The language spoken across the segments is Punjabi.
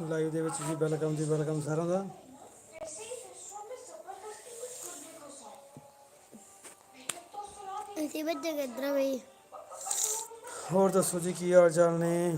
ਲਾਈਵ ਦੇ ਵਿੱਚ ਜੀ ਵੈਲਕਮ ਜੀ ਵੈਲਕਮ ਸਾਰਿਆਂ ਦਾ ਅਸੀਂ ਬੱਜੇ ਕਿੱਧਰ ਬਈ ਹੋਰ ਦੱਸੋ ਜੀ ਕੀ ਹਾਲ ਚਾਲ ਨੇ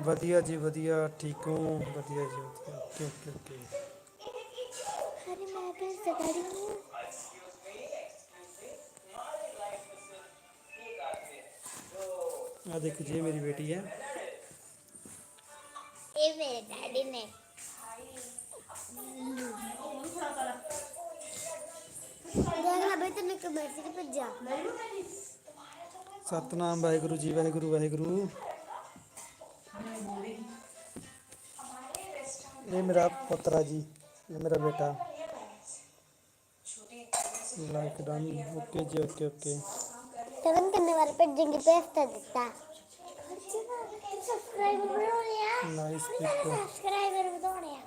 ਵਧੀਆ ਜੀ ਵਧੀਆ ਠੀਕ ਹੋ ਵਧੀਆ ਜੀ ਵਧੀਆ ਓਕੇ ਓਕੇ आकर सगड़ी हूँ हाँ देखो ये मेरी बेटी है। ये मेरे डैडी ने। सतनाम वाहेगुरु जी वाहेगुरु वाहेगुरु। ये मेरा पोतरा जी ये मेरा बेटा। ਤਾਂ ਦਿੱਤਾ ਸਬਸਕ੍ਰਾਈਬਰ ਬਣਾਉਣੇ ਆ ਨਾਈਸ ਪੀਪਲ ਸਬਸਕ੍ਰਾਈਬਰ ਵਧਾਉਣੇ ਆ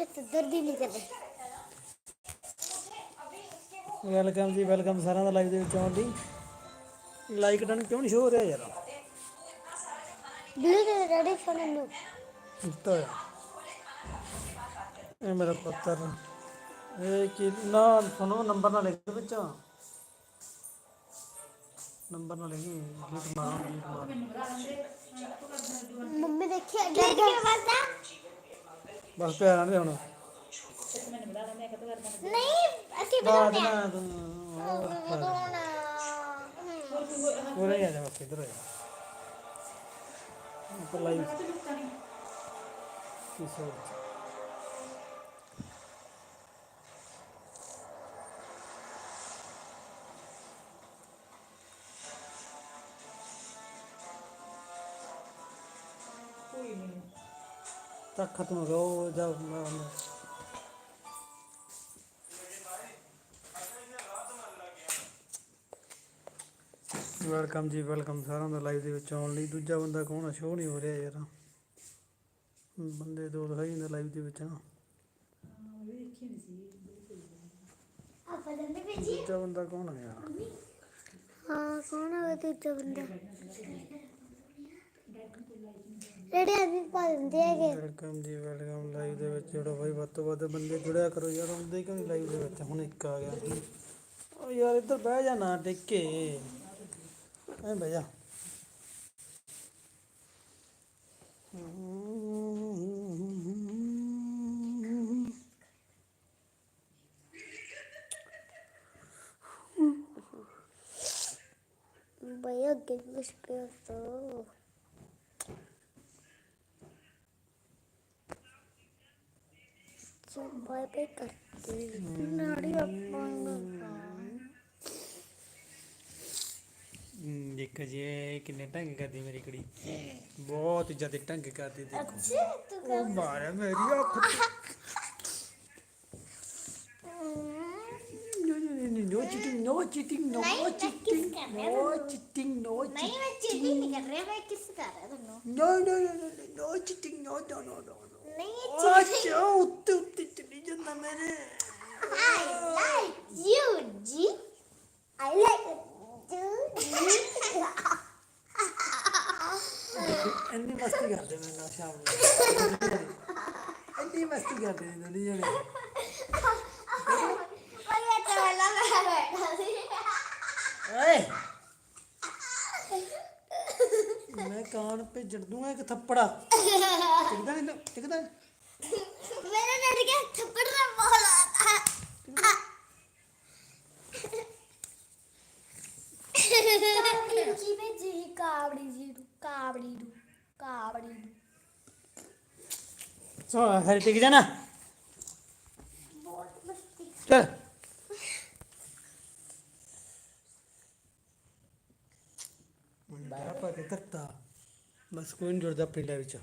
ਇੱਥੇ ਦਰਦੀ ਨਹੀਂ ਕਰਦੇ ਵੈਲਕਮ ਜੀ ਵੈਲਕਮ ਸਾਰਿਆਂ ਦਾ ਲਾਈਵ ਦੇ ਵਿੱਚ ਆਉਣ ਲਈ ਲਾਈਕ ਡਨ ਕਿਉਂ ਨਹੀਂ ਸ਼ੋ ਹੋ ਰਿਹਾ ਯਾਰ ਦੇ ਡੈਡੀ ਫੋਨ ਨੂੰ ਕੀਤਾ ਹੋਇਆ। ਇਹ ਮੇਰਾ ਪੁੱਤਰ। ਇਹ ਕੀ ਨਾ ਸੁਣੋ ਨੰਬਰ ਨਾ ਲਿਖ ਵਿੱਚ। ਨੰਬਰ ਨਾ ਲਿਖੀ। ਗੀਤ ਮਾਰ ਗੀਤ ਮਾਰ। ਮੰਮੀ ਦੇਖੀ ਡਰ ਕੇ ਬਸਦਾ ਬਸ ਪਿਆਰ ਨਾਲ ਹੁਣ। ਨਹੀਂ ਅਸੀਂ ਆ। ਨਾ ਤੂੰ ਵਧਾਉਣਾ ਉਰੇ ਆ ਜਾ ਬਸ ਇੱਧਰ ਆ ਜਾ। Tá catando gol, já não. Welcome ਜੀ ਵੈਲਕਮ ਸਾਰਿਆਂ ਦਾ ਲਾਈਵ ਦੇ ਵਿੱਚ ਆਉਣ ਲਈ। ਦੂਜਾ ਬੰਦਾ ਕੌਣ ਆ? ਸ਼ੋਅ ਨਹੀਂ ਹੋ ਰਿਹਾ ਯਾਰ। ਬੰਦੇ ਦੋ ਦਿਖਾਈ ਜਾਂਦੇ ਲਾਈਵ ਦੇ ਵਿੱਚ ਨਾ ਦੂਜਾ ਬੰਦਾ ਕੌਣ ਆ ਯਾਰ? ਹਾਂ ਕੌਣ ਹੈ ਦੂਜਾ ਬੰਦਾ? ਰੇੜੇ ਆਦਮੀ ਪਾ ਦਿੰਦੇ ਹੈਗੇ। ਵੈਲਕਮ ਜੀ ਵੈਲਕਮ। ਲਾਈਵ ਦੇ ਵਿੱਚ ਜਿਹੜਾ ਬਾਈ ਵੱਧ ਤੋਂ ਵੱਧ ਬੰਦੇ ਜੁੜਿਆ ਕਰੋ ਯਾਰ। ਆਉਂਦੇ ਕਿਉਂ ਨਹੀਂ ਲਾਈਵ ਦੇ ਵਿੱਚ? ਹੁਣ ਇੱਕ ਆ ਗਿਆ। ਓ ਯਾਰ ਇੱਧਰ ਬਹਿ ਜਾ ਨਾ ਟਿੱਕੇ। हैं भैया Baya gitmiş biraz daha. Çok bay bay kattı. Nerede? देखो जी किन्ने ढंग करदी मेरी कुड़ी बहुत ज़्यादा ढंग करदी देखो अच्छा मारे मेरी अख no cheating no cheating no cheating no cheating no नहीं मैं चीटिंग नहीं कर रहा मैं किस कर रहा no no no no no cheating no no no no नहीं अच्छा चली जाना मेरे आई लाइक यू जी आई लाइक यू ਇੰਨੀ ਮਸਤੀ ਕਰਦੇ ਮੇਰੇ ਨਾਲ ਸ਼ਾਮ ਨੂੰ। ਇੰਨੀ ਮਸਤੀ ਕਰਦੇ ਨੇ ਦੋਨੇ ਜਣੇ। ਕੋਈ ਚਲਾ ਮੈਂ ਬੈਠਾ ਸੀ ਓਏ! ਮੈਂ ਕਾਨ ਪੇ ਜੜ ਦੂੰਗਾ ਇੱਕ ਥੱਪੜਾ। ਟਿਕਦਾ ਨਹੀਂ ਟਿਕਦਾ ਮੇਰੇ ਡੈਡੀ ਕੇ ਥੱਪੜ ਨਾ ਬਹੁਤ ਆਤਾ જી કાવડી જીરું કાવડી રૂ કાવડી રૂ સો हरी टिक जाना बहुत चल। बस कोई जोडदा पिंडा विचार